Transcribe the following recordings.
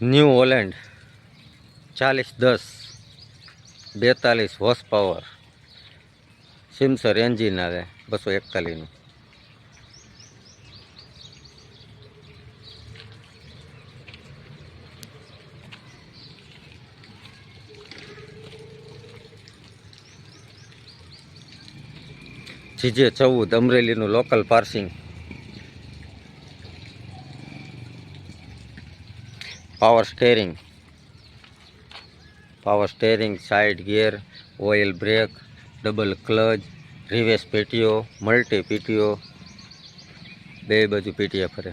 New Holland ચાલીસ દસ બેતાલીસ હોર્સ પાવર સિમસર એન્જિન આવે બસો એકતાલીસનું. જીજે ચૌદ અમરેલીનું local passing power steering power steering side gear oil brake double clutch reverse PTO multi PTO બે બાજુ પીટીએ ફરે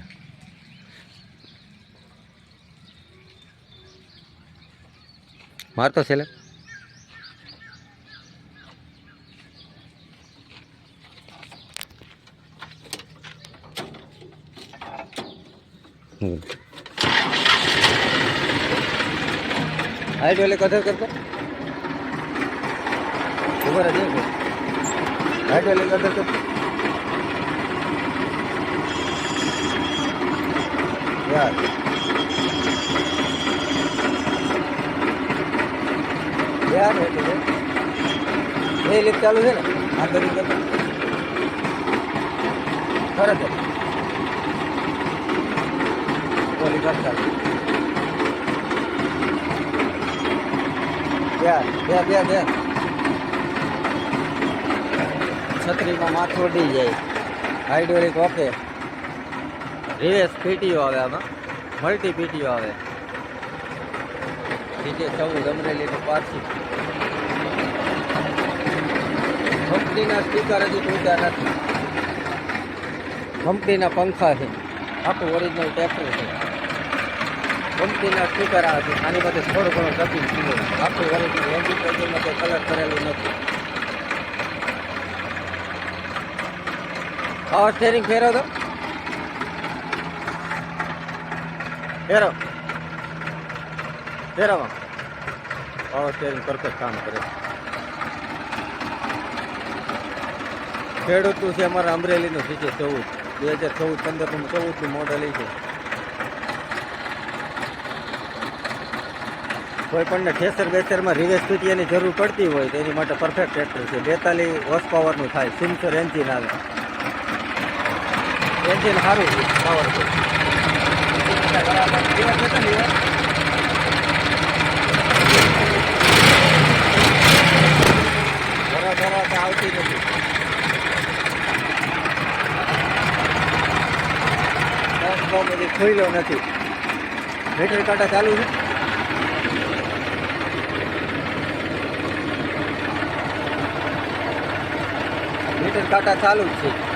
મારતો છેલ્લે. હમ. હાઈટ વાલે કદર કરતો. ખબર નહીં હાઈટ વાલે કદર કરતો. ખરેખર બે બે બે. છત્રીમાં માથું ઉડી જાય. હાઇડ્રોલિક ઓકે રિવેસ પીટીઓ આવે આમાં. મલ્ટી પીટીઓ આવે. નીચે ચૌદ અમરેલીનું પાછી. કંપનીના સ્પીકર હજી તૂટ્યા નથી. કંપનીના પંખા છે. આખું ઓરિજિનલ ટ્રેક્ટર છે. કંપનીના સ્પીકર આવે આની માટે થોડો ઘણો ટપિંગ થયો આખું ઓરિજિનલ એન્જિન પેન્જિનમાં કોઈ કલર કરેલું નથી. પાવર સ્ટેરિંગ ફેરવો તો? ફેરવ ફેરવો પાવર સ્ટેરિંગ પરફેક્ટ કામ કરે. ખેડૂતું છે અમારા અમરેલીનું છે ચૌદ. બે હજાર ચૌદ પંદરનું ચૌદનું મોડલ છે. કોઈ પણને ઠેસર બેસરમાં રિવેસ પીટીએની જરૂર પડતી હોય તો એની માટે પરફેક્ટ ટ્રેક્ટર છે. બેતાલીસ હોર્સ પાવરનું થાય. સિમસર એન્જિન આવે. એન્જિન સારું છે. પાવરફુલ બરાબર આવતી નથી. બહુ બધી ખુલ્યો નથી. મીટર કાંટા ચાલુ છે? મીટર કાંટા ચાલુ જ છે.